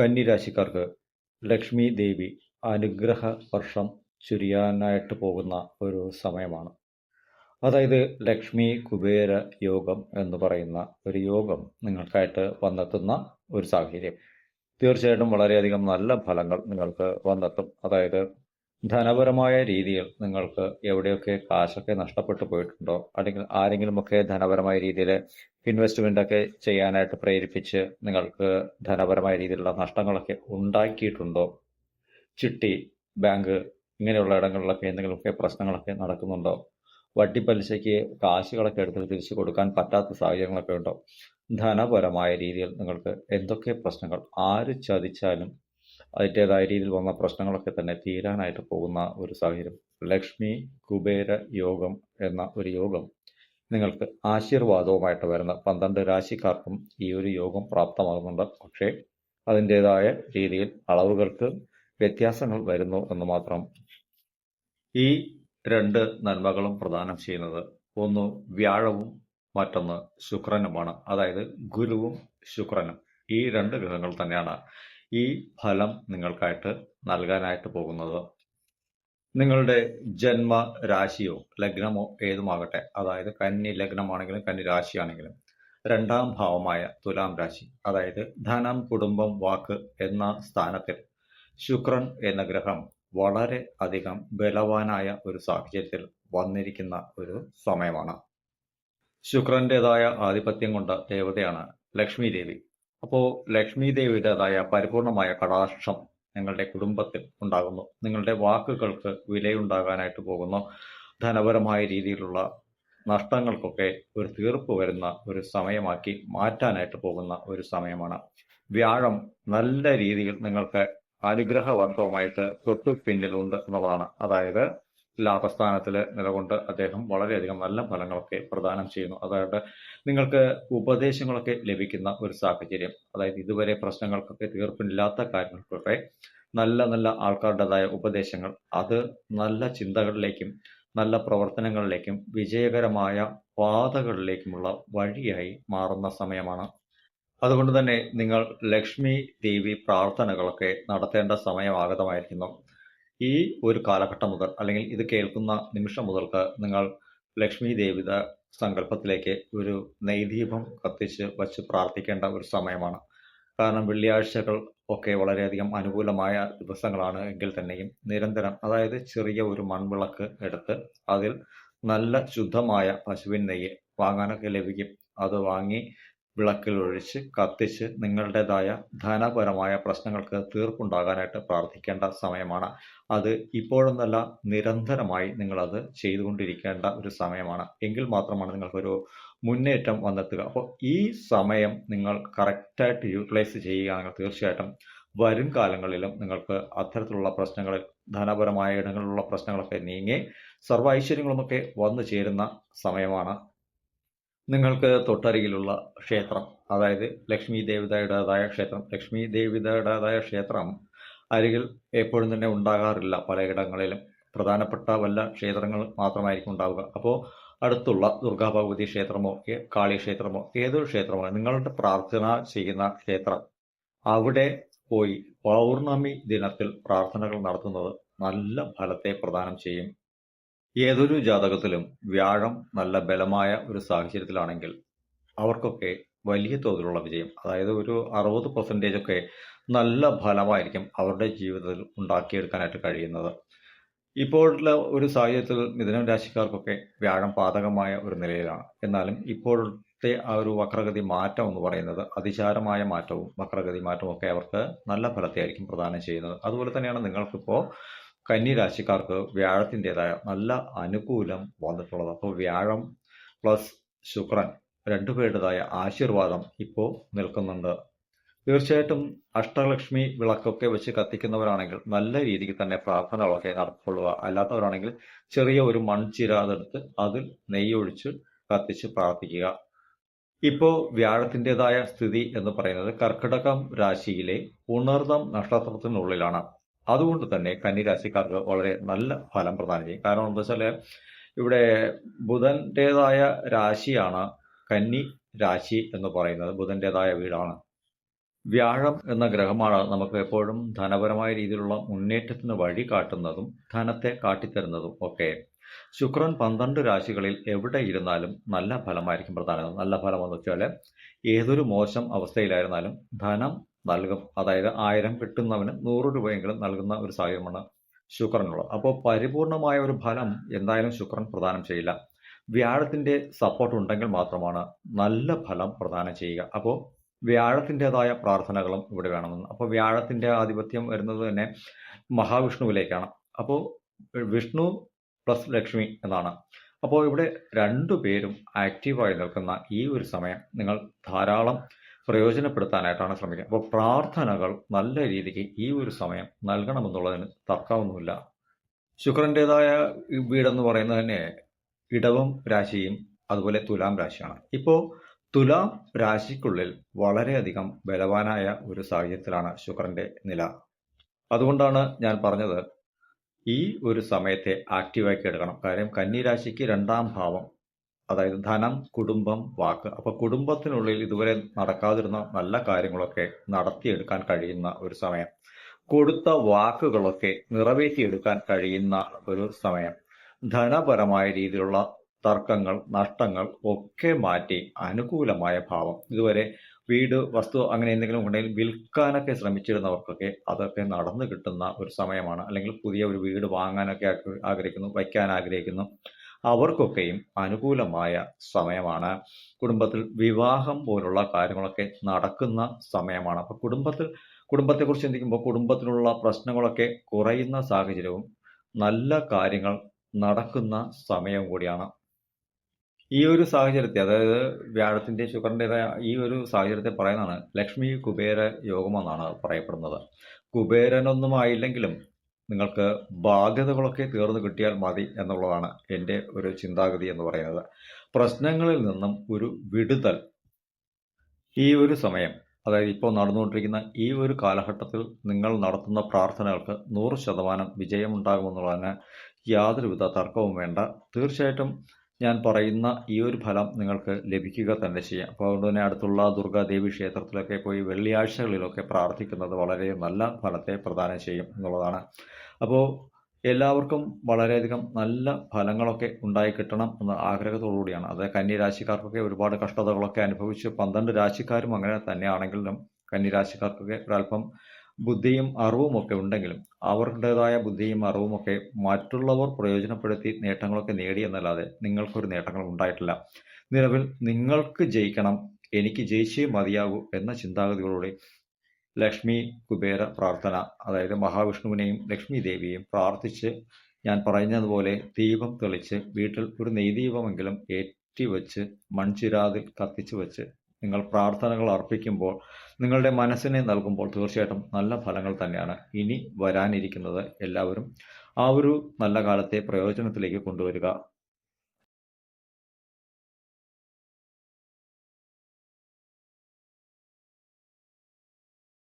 കന്നി രാശിക്കാർക്ക് ലക്ഷ്മി ദേവി അനുഗ്രഹ വർഷം ചുരിയാനായിട്ട് പോകുന്ന ഒരു സമയമാണ്. അതായത് ലക്ഷ്മി കുബേര യോഗം എന്ന് പറയുന്ന ഒരു യോഗം നിങ്ങൾക്കായിട്ട് വന്നെത്തുന്ന ഒരു സാഹചര്യം. തീർച്ചയായിട്ടും വളരെയധികം നല്ല ഫലങ്ങൾ നിങ്ങൾക്ക് വന്നെത്തും. അതായത് ധനപരമായ രീതിയിൽ നിങ്ങൾക്ക് എവിടെയൊക്കെ കാശൊക്കെ നഷ്ടപ്പെട്ടു പോയിട്ടുണ്ടോ? അല്ലെങ്കിൽ ആരെങ്കിലുമൊക്കെ ധനപരമായ രീതിയിൽ ഇൻവെസ്റ്റ്മെന്റ് ഒക്കെ ചെയ്യാനായിട്ട് പ്രേരിപ്പിച്ച് നിങ്ങൾക്ക് ധനപരമായ രീതിയിലുള്ള നഷ്ടങ്ങളൊക്കെ ഉണ്ടാക്കിയിട്ടുണ്ടോ? ചിട്ടി ബാങ്ക് ഇങ്ങനെയുള്ള ഇടങ്ങളിലൊക്കെ എന്തെങ്കിലുമൊക്കെ പ്രശ്നങ്ങളൊക്കെ നടക്കുന്നുണ്ടോ? വട്ടി പലിശയ്ക്ക് കാശുകളൊക്കെ എടുത്ത് തിരിച്ചു കൊടുക്കാൻ പറ്റാത്ത സാഹചര്യങ്ങളൊക്കെ ഉണ്ടോ? ധനപരമായ രീതിയിൽ നിങ്ങൾക്ക് എന്തൊക്കെ പ്രശ്നങ്ങൾ? ആര് ചതിച്ചാലും അതിന്റെതായ രീതിയിൽ വന്ന പ്രശ്നങ്ങളൊക്കെ തന്നെ തീരാനായിട്ട് പോകുന്ന ഒരു സാഹചര്യം. ലക്ഷ്മി കുബേര യോഗം എന്ന ഒരു യോഗം നിങ്ങൾക്ക് ആശീർവാദവുമായിട്ട് വരുന്ന പന്ത്രണ്ട് രാശിക്കാർക്കും ഈ ഒരു യോഗം പ്രാപ്തമാകുന്നുണ്ട്. പക്ഷേ അതിന്റെതായ രീതിയിൽ അളവുകൾക്ക് വ്യത്യാസങ്ങൾ വരുന്നു എന്ന് മാത്രം ഈ രണ്ട് നന്മകളും പ്രദാനം ചെയ്യുന്നത് ഒന്ന് വ്യാഴവും മറ്റൊന്ന് ശുക്രനുമാണ്. അതായത് ഗുരുവും ശുക്രനും. ഈ രണ്ട് ഗ്രഹങ്ങൾ തന്നെയാണ്. ഈ ഫലം നിങ്ങൾക്കായിട്ട് നൽകാനായിട്ട് പോകുന്നത്. നിങ്ങളുടെ ജന്മ രാശിയോ ലഗ്നമോ ഏതുമാകട്ടെ അതായത് കന്നി ലഗ്നമാണെങ്കിലും കന്നി രാശിയാണെങ്കിലും രണ്ടാം ഭാവമായ തുലാം രാശി അതായത് ധനം കുടുംബം വാക്ക് എന്ന സ്ഥാനത്തിൽ ശുക്രൻ എന്ന ഗ്രഹം വളരെ അധികം ബലവാനായ ഒരു സാഹചര്യത്തിൽ വന്നിരിക്കുന്ന ഒരു സമയമാണ്. ശുക്രന്റേതായ ആധിപത്യം കൊണ്ട ദേവതയാണ് ലക്ഷ്മി ദേവി. അപ്പോൾ ലക്ഷ്മി ദേവിയുടേതായ പരിപൂർണമായ കടാക്ഷം നിങ്ങളുടെ കുടുംബത്തിൽ ഉണ്ടാകുന്നു. നിങ്ങളുടെ വാക്കുകൾക്ക് വിലയുണ്ടാകാനായിട്ട് പോകുന്നു. ധനപരമായ രീതിയിലുള്ള നഷ്ടങ്ങൾക്കൊക്കെ ഒരു തീർപ്പ് വരുന്ന ഒരു സമയമാക്കി മാറ്റാനായിട്ട് പോകുന്ന ഒരു സമയമാണ്. വ്യാഴം നല്ല രീതിയിൽ നിങ്ങൾക്ക് അനുഗ്രഹവർഗവുമായിട്ട് തൊട്ടു പിന്നിലുണ്ട് എന്നുള്ളതാണ്. അതായത് ലാഭസ്ഥാനത്തിൽ നിലകൊണ്ട് അദ്ദേഹം വളരെയധികം നല്ല ഫലങ്ങളൊക്കെ പ്രദാനം ചെയ്യുന്നു. അതായത് നിങ്ങൾക്ക് ഉപദേശങ്ങളൊക്കെ ലഭിക്കുന്ന ഒരു സാഹചര്യം അതായത് ഇതുവരെ പ്രശ്നങ്ങൾക്കൊക്കെ തീർപ്പില്ലാത്ത കാര്യങ്ങൾക്കൊക്കെ നല്ല നല്ല ആൾക്കാരുടേതായ ഉപദേശങ്ങൾ അത് നല്ല ചിന്തകളിലേക്കും നല്ല പ്രവർത്തനങ്ങളിലേക്കും വിജയകരമായ പാതകളിലേക്കുമുള്ള വഴിയായി മാറുന്ന സമയമാണ്. അതുകൊണ്ട് തന്നെ നിങ്ങൾ ലക്ഷ്മി ദേവി പ്രാർത്ഥനകളൊക്കെ നടത്തേണ്ട സമയമാഗതമായിരിക്കുന്നു. ഈ ഒരു കാലഘട്ടം മുതൽ അല്ലെങ്കിൽ ഇത് കേൾക്കുന്ന നിമിഷം മുതൽക്ക് നിങ്ങൾ ലക്ഷ്മി ദേവിത സങ്കല്പത്തിലേക്ക് ഒരു നെയ്ദീപം കത്തിച്ച് വച്ച് പ്രാർത്ഥിക്കേണ്ട ഒരു സമയമാണ്. കാരണം വെള്ളിയാഴ്ചകൾ ഒക്കെ വളരെയധികം അനുകൂലമായ ദിവസങ്ങളാണ് എങ്കിൽ തന്നെയും നിരന്തരം അതായത് ചെറിയ ഒരു മൺവിളക്ക് എടുത്ത് അതിൽ നല്ല ശുദ്ധമായ പശുവിൻ നെയ്യ് വാങ്ങാനൊക്കെ ലഭിക്കും. അത് വാങ്ങി വിളക്കിൽ ഒഴിച്ച് കത്തിച്ച് നിങ്ങളുടേതായ ധനപരമായ പ്രശ്നങ്ങൾക്ക് തീർപ്പുണ്ടാകാനായിട്ട് പ്രാർത്ഥിക്കേണ്ട സമയമാണ്. അത് ഇപ്പോഴൊന്നല്ല നിരന്തരമായി നിങ്ങളത് ചെയ്തുകൊണ്ടിരിക്കേണ്ട ഒരു സമയമാണ്. എങ്കിൽ മാത്രമാണ് നിങ്ങൾക്കൊരു മുന്നേറ്റം വന്നെത്തുക. അപ്പോൾ ഈ സമയം നിങ്ങൾ കറക്റ്റായിട്ട് യൂട്ടിലൈസ് ചെയ്യുകയാണെങ്കിൽ തീർച്ചയായിട്ടും വരും കാലങ്ങളിലും നിങ്ങൾക്ക് അത്തരത്തിലുള്ള പ്രശ്നങ്ങളിൽ ധനപരമായ ഇടങ്ങളിലുള്ള പ്രശ്നങ്ങളൊക്കെ നീങ്ങി സർവ ഐശ്വര്യങ്ങളുമൊക്കെ വന്നു ചേരുന്ന സമയമാണ്. നിങ്ങൾക്ക് തൊട്ടരികിലുള്ള ക്ഷേത്രം അതായത് ലക്ഷ്മി ദേവിതയുടേതായ ക്ഷേത്രം. ലക്ഷ്മി ദേവിതയുടേതായ ക്ഷേത്രം അരികിൽ എപ്പോഴും തന്നെ ഉണ്ടാകാറില്ല പലയിടങ്ങളിലും. പ്രധാനപ്പെട്ട വല്ല ക്ഷേത്രങ്ങൾ മാത്രമായിരിക്കും ഉണ്ടാവുക. അപ്പോൾ അടുത്തുള്ള ദുർഗാ ഭഗവതി ക്ഷേത്രമോ കാളി ക്ഷേത്രമോ ഏതൊരു ക്ഷേത്രമോ നിങ്ങളുടെ പ്രാർത്ഥന ചെയ്യുന്ന ക്ഷേത്രം. അവിടെ പോയി പൗർണമി ദിനത്തിൽ പ്രാർത്ഥനകൾ നടത്തുന്നത് നല്ല ഫലത്തെ പ്രദാനം ചെയ്യും. ഏതൊരു ജാതകത്തിലും വ്യാഴം നല്ല ബലമായ ഒരു സാഹചര്യത്തിലാണെങ്കിൽ അവർക്കൊക്കെ വലിയ തോതിലുള്ള വിജയം അതായത് ഒരു അറുപത് പെർസെന്റേജ് ഒക്കെ നല്ല ഫലമായിരിക്കും അവരുടെ ജീവിതത്തിൽ ഉണ്ടാക്കിയെടുക്കാനായിട്ട് കഴിയുന്നത്. ഇപ്പോഴുള്ള ഒരു സാഹചര്യത്തിൽ മിഥുനം രാശിക്കാർക്കൊക്കെ വ്യാഴം പാതകമായ ഒരു നിലയിലാണ്. എന്നാലും ഇപ്പോഴത്തെ ആ ഒരു വക്രഗതി മാറ്റം എന്ന് പറയുന്നത് അതിചാരമായ മാറ്റവും വക്രഗതി മാറ്റവും ഒക്കെ അവർക്ക് നല്ല ഫലത്തെ ആയിരിക്കും പ്രദാനം ചെയ്യുന്നത്. അതുപോലെ തന്നെയാണ് നിങ്ങൾക്കിപ്പോൾ കന്നി രാശിക്കാർക്ക് വ്യാഴത്തിന്റെതായ നല്ല അനുകൂലം വന്നിട്ടുള്ളത്. അപ്പോൾ വ്യാഴം പ്ലസ് ശുക്രൻ രണ്ടുപേരുടേതായ ആശീർവാദം ഇപ്പോൾ നിൽക്കുന്നുണ്ട്. തീർച്ചയായിട്ടും അഷ്ടലക്ഷ്മി വിളക്കൊക്കെ വെച്ച് കത്തിക്കുന്നവരാണെങ്കിൽ നല്ല രീതിക്ക് തന്നെ പ്രാർത്ഥനകളൊക്കെ നടത്തിക്കൊള്ളുക. അല്ലാത്തവരാണെങ്കിൽ ചെറിയ ഒരു മൺചിരാതെടുത്ത് അതിൽ നെയ്യൊഴിച്ച് കത്തിച്ച് പ്രാർത്ഥിക്കുക. ഇപ്പോൾ വ്യാഴത്തിന്റെതായ സ്ഥിതി എന്ന് പറയുന്നത് കർക്കിടകം രാശിയിലെ ഉണർദം നക്ഷത്രത്തിനുള്ളിലാണ്. അതുകൊണ്ട് തന്നെ കന്നിരാശിക്കാർക്ക് വളരെ നല്ല ഫലം പ്രദാനം ചെയ്യും. കാരണം എന്താ വെച്ചാൽ ഇവിടെ ബുധന്റെതായ രാശിയാണ് കന്നി രാശി എന്ന് പറയുന്നത്. ബുധന്റെതായ വീടാണ്. വ്യാഴം എന്ന ഗ്രഹമാണ് നമുക്ക് എപ്പോഴും ധനപരമായ രീതിയിലുള്ള മുന്നേറ്റത്തിന് വഴി കാട്ടുന്നതും ധനത്തെ കാട്ടിത്തരുന്നതും ഒക്കെ. ശുക്രൻ പന്ത്രണ്ട് രാശികളിൽ എവിടെ ഇരുന്നാലും നല്ല ഫലമായിരിക്കും പ്രധാനം നല്ല ഫലം എന്ന് വെച്ചാൽ ഏതൊരു മോശം അവസ്ഥയിലായിരുന്നാലും ധനം നൽകും. അതായത് ആയിരം കിട്ടുന്നവന് നൂറ് രൂപയെങ്കിലും നൽകുന്ന ഒരു സാഹചര്യമാണ് ശുക്രനുള്ളത്. അപ്പോൾ പരിപൂർണമായ ഒരു ഫലം എന്തായാലും ശുക്രൻ പ്രദാനം ചെയ്യില്ല. വ്യാഴത്തിന്റെ സപ്പോർട്ട് ഉണ്ടെങ്കിൽ മാത്രമാണ് നല്ല ഫലം പ്രദാനം ചെയ്യുക. അപ്പോൾ വ്യാഴത്തിന്റെതായ പ്രാർത്ഥനകളും ഇവിടെ വേണമെന്ന്. അപ്പോൾ വ്യാഴത്തിന്റെ ആധിപത്യം വരുന്നത് തന്നെ മഹാവിഷ്ണുവിലേക്കാണ്. അപ്പോൾ വിഷ്ണു പ്ലസ് ലക്ഷ്മി എന്നാണ്. അപ്പോൾ ഇവിടെ രണ്ടു പേരും ആക്റ്റീവായി നിൽക്കുന്ന ഈ ഒരു സമയം നിങ്ങൾ ധാരാളം പ്രയോജനപ്പെടുത്താനായിട്ടാണ് ശ്രമിക്കുക അപ്പോൾ പ്രാർത്ഥനകൾ നല്ല രീതിക്ക് ഈ ഒരു സമയം നൽകണമെന്നുള്ളതിന് തർക്കമൊന്നുമില്ല. ശുക്രന്റെതായ വീടെന്ന് പറയുന്നത് തന്നെ ഇടവം രാശിയും അതുപോലെ തുലാം രാശിയാണ്. ഇപ്പോൾ തുലാം രാശിക്കുള്ളിൽ വളരെയധികം ബലവാനായ ഒരു സാഹചര്യത്തിലാണ് ശുക്രന്റെ നില. അതുകൊണ്ടാണ് ഞാൻ പറഞ്ഞത് ഈ ഒരു സമയത്തെ ആക്റ്റീവാക്കി എടുക്കണം. കാര്യം കന്നിരാശിക്ക് രണ്ടാം ഭാവം അതായത് ധനം കുടുംബം വാക്ക്. അപ്പൊ കുടുംബത്തിനുള്ളിൽ ഇതുവരെ നടക്കാതിരുന്ന നല്ല കാര്യങ്ങളൊക്കെ നടത്തിയെടുക്കാൻ കഴിയുന്ന ഒരു സമയം. കൊടുത്ത വാക്കുകളൊക്കെ നിറവേറ്റിയെടുക്കാൻ കഴിയുന്ന ഒരു സമയം. ധനപരമായ രീതിയിലുള്ള തർക്കങ്ങൾ നഷ്ടങ്ങൾ ഒക്കെ മാറ്റി അനുകൂലമായ ഭാവം. ഇതുവരെ വീട് വസ്തു അങ്ങനെ എന്തെങ്കിലും ഉണ്ടെങ്കിൽ വിൽക്കാനൊക്കെ ശ്രമിച്ചിരുന്നവർക്കൊക്കെ അതൊക്കെ നടന്നു കിട്ടുന്ന ഒരു സമയമാണ്. അല്ലെങ്കിൽ പുതിയ ഒരു വീട് വാങ്ങാനൊക്കെ ആഗ്രഹിക്കുന്നു വയ്ക്കാൻ ആഗ്രഹിക്കുന്നു. അവർക്കൊക്കെയും അനുകൂലമായ സമയമാണ്. കുടുംബത്തിൽ വിവാഹം പോലുള്ള കാര്യങ്ങളൊക്കെ നടക്കുന്ന സമയമാണ്. അപ്പൊ കുടുംബത്തിൽ കുടുംബത്തെക്കുറിച്ച് ചിന്തിക്കുമ്പോൾ കുടുംബത്തിലുള്ള പ്രശ്നങ്ങളൊക്കെ കുറയുന്ന സാഹചര്യവും നല്ല കാര്യങ്ങൾ നടക്കുന്ന സമയവും കൂടിയാണ്. ഈ ഒരു സാഹചര്യത്തെ അതായത് വ്യാഴത്തിന്റെ ശുക്രന്റെ ഈ ഒരു സാഹചര്യത്തെ പറയുന്നതാണ് ലക്ഷ്മി കുബേര യോഗമെന്നാണ് പറയപ്പെടുന്നത്. കുബേരനൊന്നും ആയില്ലെങ്കിലും നിങ്ങൾക്ക് ബാധ്യതകളൊക്കെ തീർന്നു കിട്ടിയാൽ മതി എന്നുള്ളതാണ് എന്റെ ഒരു ചിന്താഗതി എന്ന് പറയുന്നത്. പ്രശ്നങ്ങളിൽ നിന്നും ഒരു വിടുതൽ ഈ ഒരു സമയം അതായത് ഇപ്പോൾ നടന്നുകൊണ്ടിരിക്കുന്ന ഈ ഒരു കാലഘട്ടത്തിൽ നിങ്ങൾ നടത്തുന്ന പ്രാർത്ഥനകൾക്ക് നൂറ് ശതമാനം വിജയമുണ്ടാകുമെന്നുള്ളതിന് യാതൊരുവിധ തർക്കവും വേണ്ട. തീർച്ചയായിട്ടും ഞാൻ പറയുന്ന ഈ ഒരു ഫലം നിങ്ങൾക്ക് ലഭിക്കുക തന്നെ ചെയ്യാം. അപ്പോൾ അതുകൊണ്ട് തന്നെ അടുത്തുള്ള ദുർഗാദേവി ക്ഷേത്രത്തിലൊക്കെ പോയി വെള്ളിയാഴ്ചകളിലൊക്കെ പ്രാർത്ഥിക്കുന്നത് വളരെ നല്ല ഫലത്തെ പ്രദാനം ചെയ്യും എന്നുള്ളതാണ്. അപ്പോൾ എല്ലാവർക്കും വളരെയധികം നല്ല ഫലങ്ങളൊക്കെ ഉണ്ടായി കിട്ടണം എന്ന ആഗ്രഹത്തോടുകൂടിയാണ് അത് കന്യരാശിക്കാർക്കൊക്കെ ഒരുപാട് കഷ്ടതകളൊക്കെ അനുഭവിച്ച് പന്ത്രണ്ട് രാശിക്കാരും അങ്ങനെ തന്നെയാണെങ്കിലും കന്യരാശിക്കാർക്കൊക്കെ ഒരല്പം ബുദ്ധിയും അറിവും ഒക്കെ ഉണ്ടെങ്കിലും അവരുടേതായ ബുദ്ധിയും അറിവും ഒക്കെ മറ്റുള്ളവർ പ്രയോജനപ്പെടുത്തി നേട്ടങ്ങളൊക്കെ നേടി എന്നല്ലാതെ നിങ്ങൾക്കൊരു നേട്ടങ്ങൾ ഉണ്ടായിട്ടില്ല. നിലവിൽ നിങ്ങൾക്ക് ജയിക്കണം എനിക്ക് ജയിച്ചേ മതിയാകൂ എന്ന ചിന്താഗതികളോടെ ലക്ഷ്മി കുബേര പ്രാർത്ഥന അതായത് മഹാവിഷ്ണുവിനെയും ലക്ഷ്മി ദേവിയെയും പ്രാർത്ഥിച്ച് ഞാൻ പറഞ്ഞതുപോലെ ദീപം തെളിച്ച് വീട്ടിൽ ഒരു നെയ്ദീപമെങ്കിലും ഏറ്റി വെച്ച് മൺചിരാതിൽ കത്തിച്ചു വെച്ച് നിങ്ങൾ പ്രാർത്ഥനകൾ അർപ്പിക്കുമ്പോൾ നിങ്ങളുടെ മനസ്സിനെ നൽകുമ്പോൾ തീർച്ചയായിട്ടും നല്ല ഫലങ്ങൾ തന്നെയാണ് ഇനി വരാനിരിക്കുന്നത് എല്ലാവരും ആ ഒരു നല്ല കാലത്തെ പ്രയോജനത്തിലേക്ക് കൊണ്ടുവരിക.